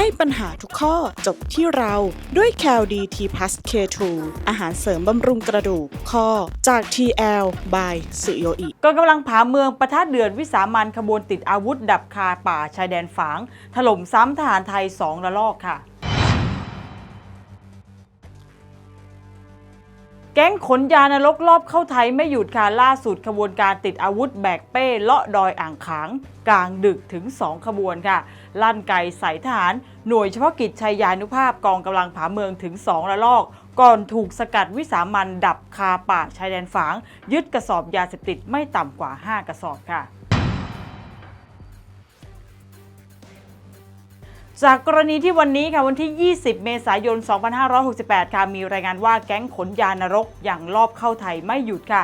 ให้ปัญหาทุกข้อจบที่เราด้วย c a l d t p l u s K2 อาหารเสริมบำรุงกระดูกข้อจาก TL by สุโยอิกองกำลังผาเมืองประทัดเดือดวิสามันขบวนติดอาวุธดับคาป่าชายแดนฝาง ถล่มซ้ำทหารไทยสองระลอกค่ะ แก๊งขนยานรกรอบเข้าไทยไม่หยุดค่ะล่าสุดขบวนการติดอาวุธแบกเป้เลาะดอยอ่างขาง กลางดึกถึง 2 ขบวนค่ะ ลั่นไกใส่ทหาร หน่วยเฉพาะกิจชัยยานุภาพกองกำลังผาเมืองถึง 2 ระลอก ก่อนถูกสกัดวิสามันดับคาป่าชายแดนฝาง ยึดกระสอบยาเสพติดไม่ต่ำกว่า 5 กระสอบค่ะ จากกรณีที่วันนี้ค่ะวันที่ 20 เมษายน 2568 ค่ะ มีรายงานว่าแก๊งขนยานรกอย่างรอบเข้าไทยไม่หยุดค่ะ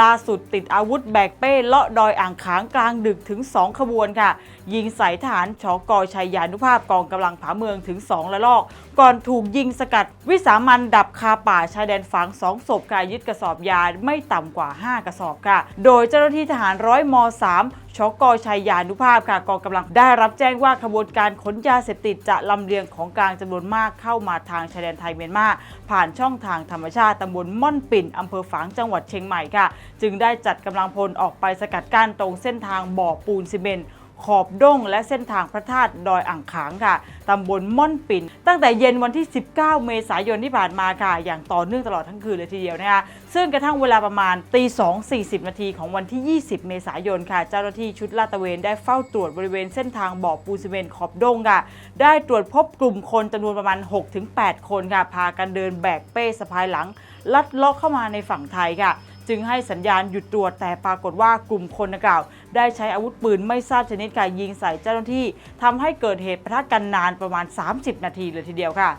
ล่าสุดติดอาวุธแบกเป้เลาะดอยอ่างขางกลางดึกถึง 2 ขบวนค่ะ ยิงใส่ทหารชกชัยยานุภาพกองกำลังผาเมืองถึง2ระลอก ก่อนถูกยิงสกัด วิสามันดับคาป่าชายแดนฝัง 2 ศพค่ะยึดกระสอบยาไม่ต่ำกว่า 5 กระสอบค่ะ โดยเจ้าหน้าที่ทหารร้อยม 3ชกชัยยานุภาพค่ะกองกำลังได้รับแจ้งว่าขบวนการขนยาเสพติดจะลำเลียงของกลางจำนวนมากเข้ามาทางชายแดนไทยเมียนมาผ่านช่องทางธรรมชาติตำบลม่อนปิ่นอำเภอฝางจังหวัดเชียงใหม่ค่ะ จึงได้จัดกำลังพลออกไปสกัดกั้นตรงเส้นทางบ่อปูนซีเมนต์ ขอบด้งและเส้นทางพระธาตุดอยอ่างขางค่ะตำบลม่อนปิ่น ตั้งแต่เย็นวันที่ 19 เมษายนที่ผ่านมาค่ะ อย่างต่อเนื่องตลอดทั้งคืนเลยทีเดียวนะคะซึ่งกระทั่งเวลาประมาณตี2 40 นาทีของวันที่ 20 เมษายนค่ะ เจ้าหน้าที่ชุดลาดตระเวนได้เฝ้าตรวจบริเวณเส้นทางบ่อปูซีเมนต์ขอบด้งค่ะ ได้ตรวจพบกลุ่มคนจำนวนประมาณ 6-8 คนค่ะ พากันเดินแบกเป้สะพายหลัง ลัดเลาะเข้ามาในฝั่งไทยค่ะ จึงให้สัญญาณหยุดตรวจแต่ปรากฏว่ากลุ่มคนดังกล่าว ได้ใช้อาวุธปืนไม่ทราบชนิดค่ะยิงใส่เจ้าหน้าที่ทำให้เกิดเหตุประทะกันนานประมาณ 30 นาทีเลยทีเดียวค่ะ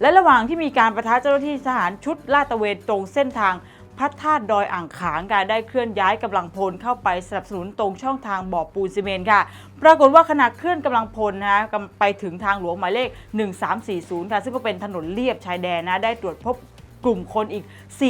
และระหว่างที่มีการประทะเจ้าหน้าที่ทหารชุดลาดตระเวนตรงเส้นทางพระธาตุดอยอ่างขางการได้เคลื่อนย้ายกำลังพลเข้าไปสนับสนุนตรงช่องทางบ่อปูนซีเมนต์ค่ะ ปรากฏว่าขณะเคลื่อนกำลังพลนะฮะไปถึงทางหลวงหมายเลข 1340 ค่ะ ซึ่งก็เป็นถนนเลียบชายแดนนะ ได้ตรวจพบ กลุ่มคนอีก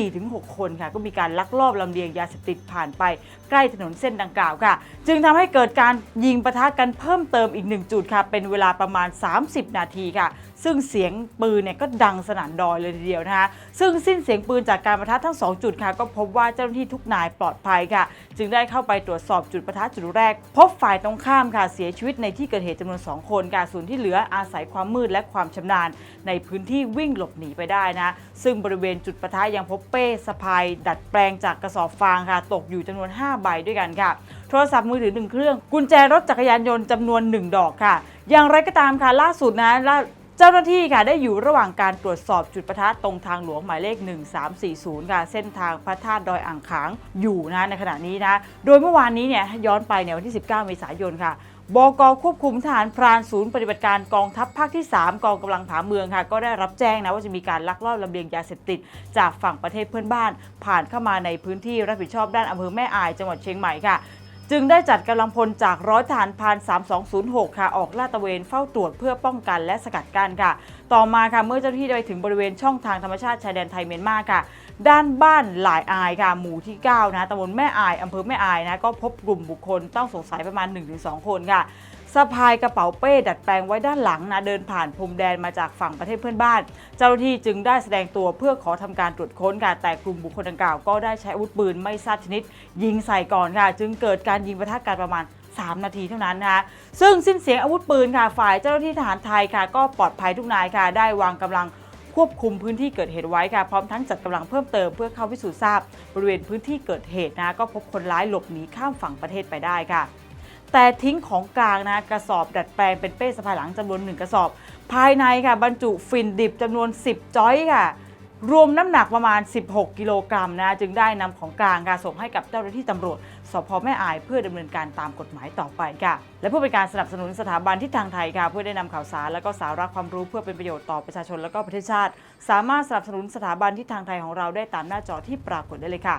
4-6 คนค่ะ ก็มีการลักลอบลำเลียงยาเสพติดผ่านไปใกล้ถนนเส้นดังกล่าวค่ะ จึงทำให้เกิดการยิงปะทะกันเพิ่มเติมอีกหนึ่งจุดค่ะ เป็นเวลาประมาณ 30 นาทีค่ะ ซึ่งเสียงปืนเนี่ยก็ดังสนั่นดอยเลยทีเดียวนะคะ ซึ่งสิ้นเสียงปืนจากการประทะทั้ง 2 จุดค่ะ ก็พบว่าเจ้าหน้าที่ทุกนายปลอดภัยค่ะ จึงได้เข้าไปตรวจสอบจุดประทะจุดแรก พบฝ่ายตรงข้ามค่ะเสียชีวิตในที่เกิดเหตุจำนวน 2 คนค่ะส่วนที่เหลืออาศัยความมืดและความชำนาญ ในพื้นที่วิ่งหลบหนีไปได้นะ ซึ่งบริเวณจุดประทะยังพบเป้สะพาย ดัดแปลงจากกระสอบฟางค่ะ ตกอยู่จำนวน 5 ใบด้วยกันค่ะ โทรศัพท์มือถือ 1 เครื่อง กุญแจรถจักรยานยนต์จำนวน 1 ดอกค่ะ อย่างไรก็ตามค่ะล่าสุดนะเจ้าหน้าที่ค่ะได้อยู่ระหว่างการตรวจสอบจุดประทะตรงทางหลวงหมายเลข 1340 ค่ะ เส้นทางพระธาตุดอยอ่างขางอยู่นะในขณะนี้นะ โดยเมื่อวานนี้เนี่ยย้อนไปเนี่ยวันที่ 19 เมษายนค่ะ บกควบคุมทหารพรานศูนย์ปฏิบัติการกองทัพภาคที่ 3 กองกำลังผาเมืองค่ะ ก็ได้รับแจ้งนะว่าจะมีการลักลอบลำเลียงยาเสพติด จากฝั่งประเทศเพื่อนบ้าน ผ่านเข้ามาในพื้นที่รับผิดชอบด้านอำเภอแม่อายจังหวัดเชียงใหม่ค่ะ จึงได้จัดกำลังพลจากร้อยทหารพราน 3206 ค่ะ ออกลาดตระเวนเฝ้าตรวจเพื่อป้องกันและสกัดกั้นค่ะ ต่อมาค่ะ เมื่อเจ้าหน้าที่ได้ไปถึงบริเวณช่องทางธรรมชาติชายแดนไทยเมียนมาค่ะ ด้านบ้านหลายอายค่ะ หมู่ที่ 9 นะตำบลแม่อายอำเภอแม่อายนะ ก็พบกลุ่มบุคคลต้องสงสัยประมาณ 1-2 คนค่ะ สะพายกระเป๋าเป้ดัดแปลงไว้ด้านหลังนะเดินผ่านพรมแดนมาจากฝั่งประเทศเพื่อนบ้าน เจ้าหน้าที่จึงได้แสดงตัวเพื่อขอทำการตรวจค้นค่ะแต่กลุ่มบุคคลดังกล่าวก็ได้ใช้อาวุธปืนไม่ทราบชนิด ยิงใส่ก่อนค่ะ จึงเกิดการยิงประทะกันประมาณ3 นาทีเท่านั้นนะคะซึ่งสิ้นเสียงอาวุธปืนค่ะ ฝ่ายเจ้าหน้าที่ทหารไทยค่ะ ก็ปลอดภัยทุกนายค่ะ ได้วางกำลังควบคุมพื้นที่เกิดเหตุไว้ค่ะ พร้อมทั้งจัดกำลังเพิ่มเติมเพื่อเข้าพิสูจน์ทราบ บริเวณพื้นที่เกิดเหตุนะ ก็พบคนร้ายหลบหนีข้ามฝั่งประเทศไปได้ค่ะ แต่ทิ้งของกลางนะกระสอบดัดแปลงเป็นเป้สะพายหลังจำนวนหนึ่งกระสอบ ภายในค่ะบรรจุฝิ่นดิบจำนวน 10 จ้อยค่ะรวมน้ำหนักประมาณ 16 กิโลกรัมนะจึงได้นำของกลางค่ะส่งให้กับเจ้าหน้าที่ตำรวจสพแม่อายเพื่อดำเนินการตามกฎหมายต่อไปค่ะ และเพื่อเป็นการสนับสนุนสถาบันที่ทางไทยค่ะ เพื่อได้นำข่าวสารและก็สาระความรู้เพื่อเป็นประโยชน์ต่อประชาชนและก็ประเทศชาติ สามารถสนับสนุนสถาบันที่ทางไทยของเราได้ตามหน้าจอที่ปรากฏได้เลยค่ะ